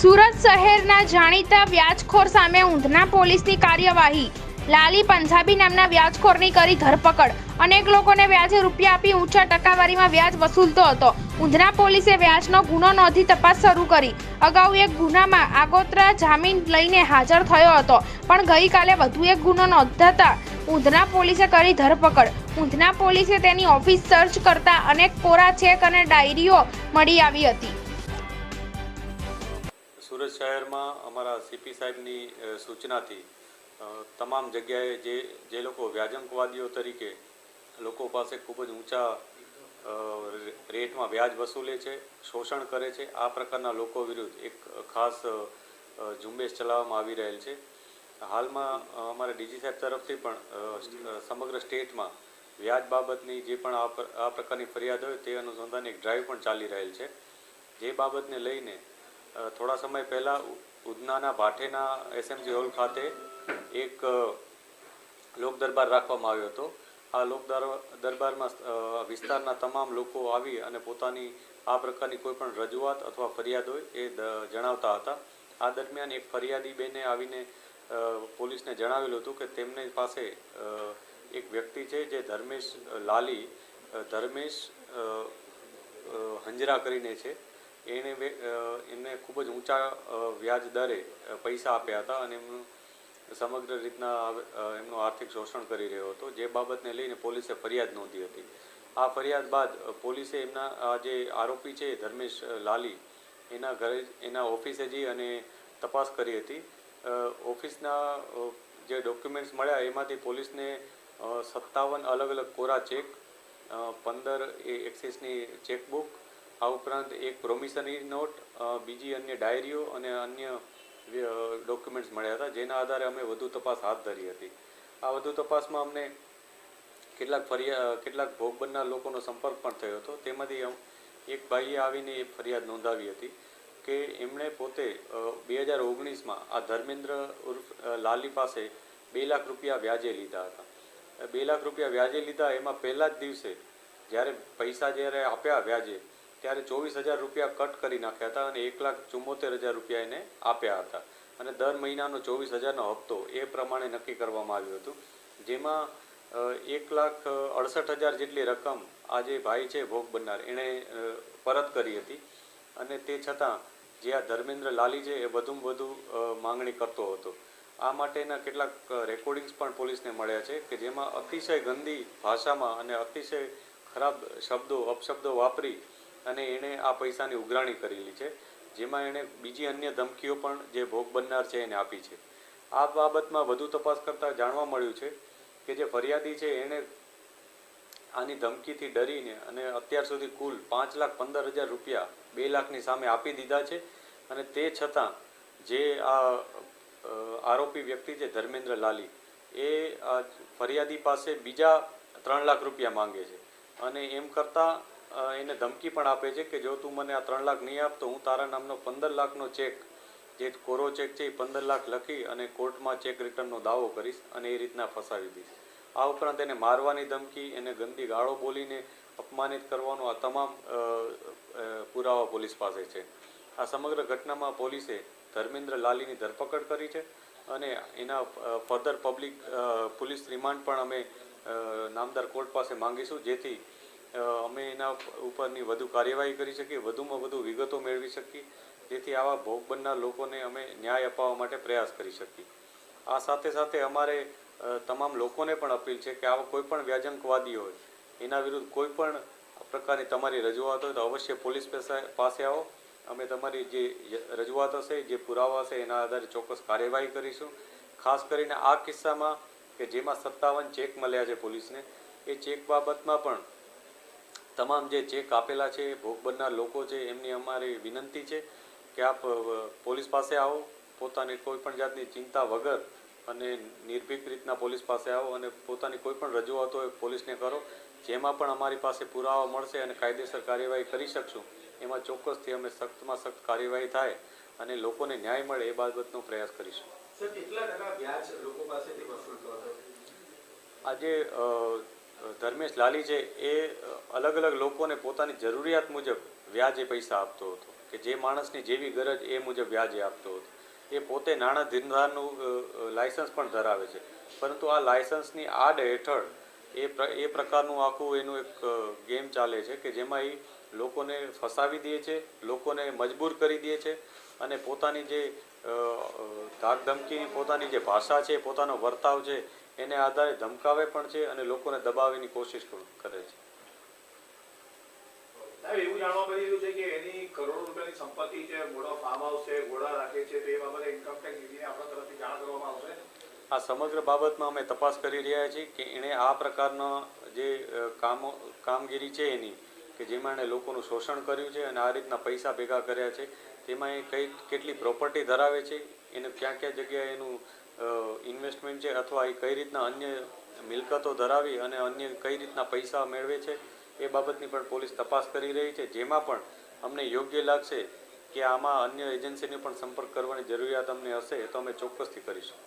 સુરત શહેરના જાણીતા વ્યાજખોર સામે ઊંધના પોલીસની કાર્યવાહી. લાલી પંજાબી નામના વ્યાજખોરની કરી ધરપકડ. અનેક લોકોને વ્યાજે રૂપિયા આપી ઊંચા ટકાવારીમાં વ્યાજ વસૂલતો હતો. ઊંધના પોલીસે વ્યાજનો ગુનો નોંધી તપાસ શરૂ કરી. અગાઉ એક ગુનામાં આગોતરા જામીન લઈને હાજર થયો હતો, પણ ગઈકાલે વધુ એક ગુનો નોંધાતા ઊંધના પોલીસે કરી ધરપકડ. ઊંધના પોલીસે તેની ઓફિસ સર્ચ કરતા અનેક કોરા ચેક અને ડાયરીઓ મળી આવી હતી. સુરત શહેરમાં અમારા સીપી સાહેબની સૂચનાથી તમામ જગ્યાએ જે જે લોકો વ્યાજંકવાદીઓ તરીકે લોકો પાસે ખૂબ જ ઊંચા રેટમાં વ્યાજ વસૂલે છે, શોષણ કરે છે, આ પ્રકારના લોકો વિરુદ્ધ એક ખાસ ઝુંબેશ ચલાવવામાં આવી રહેલ છે. હાલમાં અમારા ડીજી સાહેબ તરફથી પણ સમગ્ર સ્ટેટમાં વ્યાજ બાબતની જે પણ આ પ્ર- આ પ્રકારની ફરિયાદ હોય તે અનુસંધાને એક ડ્રાઈવ પણ ચાલી રહેલ છે. જે બાબતને લઈને થોડા સમય પહેલાં ઉધનાના ભાઠેના એસએમજી હોલ ખાતે એક લોક દરબાર રાખવામાં આવ્યો હતો. આ લોક દર- દરબારમાં વિસ્તારના તમામ લોકો આવી અને પોતાની આ પ્રકારની કોઈ પણ રજૂઆત અથવા ફરિયાદ હોય એ જણાવતા હતા. આ દરમિયાન એક ફરિયાદી બેને આવીને પોલીસને જણાવેલું હતું કે તેમની પાસે એક વ્યક્તિ છે જે ધર્મેશ લાલી ધર્મેશ હંજરા કરીને છે. એણે એમને ખૂબ જ ઊંચા વ્યાજ દરે પૈસા આપ્યા હતા અને એમનું સમગ્ર રીતના એમનું આર્થિક શોષણ કરી રહ્યો હતો. જે બાબતને લઈને પોલીસે ફરિયાદ નોંધી હતી. આ ફરિયાદ બાદ પોલીસે એમના, આ જે આરોપી છે, ધર્મેશ લાલી, એના ઘરે, એના ઓફિસે જઈ અને તપાસ કરી હતી. ઓફિસના જે ડોક્યુમેન્ટ્સ મળ્યા એમાંથી પોલીસને સત્તાવન અલગ અલગ કોરા ચેક પંદર એ એક્સિસની ચેકબુક આ ઉપરાંત એક પ્રોમિસરી નોટ બીજી અન્ય ડાયરીઓ અને અન્ય ડોક્યુમેન્ટ્સ મળ્યા હતા, જેના આધારે અમે વધુ તપાસ હાથ ધરી હતી. આ વધુ તપાસમાં અમને કેટલાક ફરિયા કેટલાક ભોગ બનનાર લોકોનો સંપર્ક પણ થયો હતો. તેમાંથી એક ભાઈએ આવીને એ ફરિયાદ નોંધાવી હતી કે એમણે પોતે બે હજાર ઓગણીસમાં આ ધર્મેન્દ્ર ઉર્ફ લાલી પાસે બે લાખ રૂપિયા વ્યાજે લીધા હતા. બે લાખ રૂપિયા વ્યાજે લીધા, એમાં પહેલા જ દિવસે જ્યારે પૈસા જ્યારે આપ્યા વ્યાજે ત્યારે ચોવીસ હજાર રૂપિયા કટ કરી નાખ્યા હતા અને એક લાખ ચુમ્મોતેર હજાર રૂપિયા એને આપ્યા હતા. અને દર મહિનાનો ચોવીસ હજારનો હપ્તો એ પ્રમાણે નક્કી કરવામાં આવ્યું હતું. જેમાં એક લાખ અડસઠ હજાર જેટલી રકમ આ જે ભાઈ છે, ભોગ બનનાર, એણે પરત કરી હતી. અને તે છતાં જે આ ધર્મેન્દ્ર લાલી છે એ વધુમાં વધુ માંગણી કરતો હતો. આ માટેના કેટલાક રેકોર્ડિંગ્સ પણ પોલીસને મળ્યા છે કે જેમાં અતિશય ગંદી ભાષામાં અને અતિશય ખરાબ શબ્દો, અપશબ્દો વાપરી અને એણે આ પૈસાની ઉઘરાણી કરેલી છે, જેમાં એણે બીજી અન્ય ધમકીઓ પણ જે ભોગ બનનાર છે એને આપી છે. આ બાબતમાં વધુ તપાસ કરતાં જાણવા મળ્યું છે કે જે ફરિયાદી છે એણે આની ધમકીથી ડરીને અને અત્યાર સુધી કુલ પાંચ લાખ પંદર હજાર રૂપિયા બે લાખની સામે આપી દીધા છે અને તે છતાં જે આ આરોપી વ્યક્તિ છે ધર્મેન્દ્ર લાલી, એ ફરિયાદી પાસે બીજા ત્રણ લાખ રૂપિયા માંગે છે. અને એમ કરતાં એને ધમકી પણ આપે છે કે જો તું મને આ ત્રણ લાખ નહીં આપ, તો હું તારા નામનો પંદર લાખનો ચેક, જે કોરો ચેક છે એ પંદર લાખ લખી અને કોર્ટમાં ચેક રિટર્નનો દાવો કરીશ અને એ રીતના ફસાવી દઈશ. આ ઉપરાંત એને મારવાની ધમકી, એને ગંદી ગાળો બોલીને અપમાનિત કરવાનો આ તમામ પુરાવા પોલીસ પાસે છે. આ સમગ્ર ઘટનામાં પોલીસે ધર્મેન્દ્ર લાલીની ધરપકડ કરી છે અને એના ફર્ધર પબ્લિક પોલીસ રિમાન્ડ પણ અમે નામદાર કોર્ટ પાસે માંગીશું, જેથી અમે એના ઉપરની વધુ કાર્યવાહી કરી શકીએ, વધુમાં વધુ વિગતો મેળવી શકીએ, જેથી આવા ભોગ બનનાર લોકોને અમે ન્યાય અપાવવા માટે પ્રયાસ કરી શકીએ. આ સાથે સાથે અમારે તમામ લોકોને પણ અપીલ છે કે આવા કોઈ પણ વ્યાજંકવાદી હોય, એના વિરુદ્ધ કોઈ પણ પ્રકારની તમારી રજૂઆત હોય તો અવશ્ય પોલીસ પાસે- આવો. અમે તમારી જે રજૂઆત હશે, જે પુરાવા હશે, એના આધારે ચોક્કસ કાર્યવાહી કરીશું. ખાસ કરીને આ કિસ્સામાં કે જેમાં સત્તાવન ચેક મળ્યા છે પોલીસને, એ ચેક બાબતમાં પણ તમામ જે ચેક આપેલા છે ભોગ બનનાર લોકો છે એમની અમારી વિનંતી છે કે આપ પોલીસ પાસે આવો પોતાની કોઈ પણ જાતની ચિંતા વગર અને નિર્ભીક રીતના પોલીસ પાસે આવો અને પોતાની કોઈ પણ રજૂઆત હોય પોલીસને કરો જેમાં પણ અમારી પાસે પુરાવા મળશે અને કાયદેસર કાર્યવાહી કરી શકશું એમાં ચોક્કસથી અમે સખ્તમાં સખ્ત કાર્યવાહી થાય અને લોકોને ન્યાય મળે એ બાબતનો પ્રયાસ કરીશું. આજે ધર્મેશ લાલી છે, એ અલગ અલગ લોકોને પોતાની જરૂરિયાત મુજબ વ્યાજે પૈસા આપતો હતો કે જે માણસની જેવી ગરજ એ મુજબ વ્યાજે આપતો હતો. એ પોતે નાણાં ધીરધારનું લાયસન્સ પણ ધરાવે છે. પરંતુ આ લાયસન્સની આડ હેઠળ એ એ પ્રકારનું આખું એનું એક ગેમ ચાલે છે કે જેમાં એ લોકોને ફસાવી દે છે, લોકોને મજબૂર કરી દે છે અને પોતાની જે ધાક ધમકીની પોતાની જે ભાષા છે, પોતાનો વર્તાવ છે એને આધારે ધમકાવે પણ છે અને લોકોને દબાવવાની કોશિશ કરે છે. એવું જાણવા મળી રહ્યું છે કે એની કરોડો રૂપિયાની સંપત્તિ છે મોટો ફાર્મ હાઉસ છે ઘોડા રાખે છે તો બાબતે ઇન્કમ ટેક્સ આપણા તરફથી જાણ કરવામાં આવશે? આ સમગ્ર બાબતમાં અમે તપાસ કરી રહ્યા છીએ કે એણે આ પ્રકારના જે કામો કામગીરી છે એની કે જેમાં એણે લોકોનું શોષણ કર્યું છે અને આ રીતના પૈસા ભેગા કર્યા છે તેમાં એ કઈ કેટલી પ્રોપર્ટી ધરાવે છે એને ક્યાં ક્યાં જગ્યાએ એનું ઇન્વેસ્ટમેન્ટ છે અથવા એ કઈ રીતના અન્ય મિલકતો ધરાવી અને અન્ય કઈ રીતના પૈસા મેળવે છે, એ બાબતની પણ પોલીસ તપાસ કરી રહી છે. જેમાં પણ અમને યોગ્ય લાગશે કે આમાં અન્ય એજન્સીને પણ સંપર્ક કરવાની જરૂરિયાત અમને હશે તો અમે ચોક્કસથી કરીશું.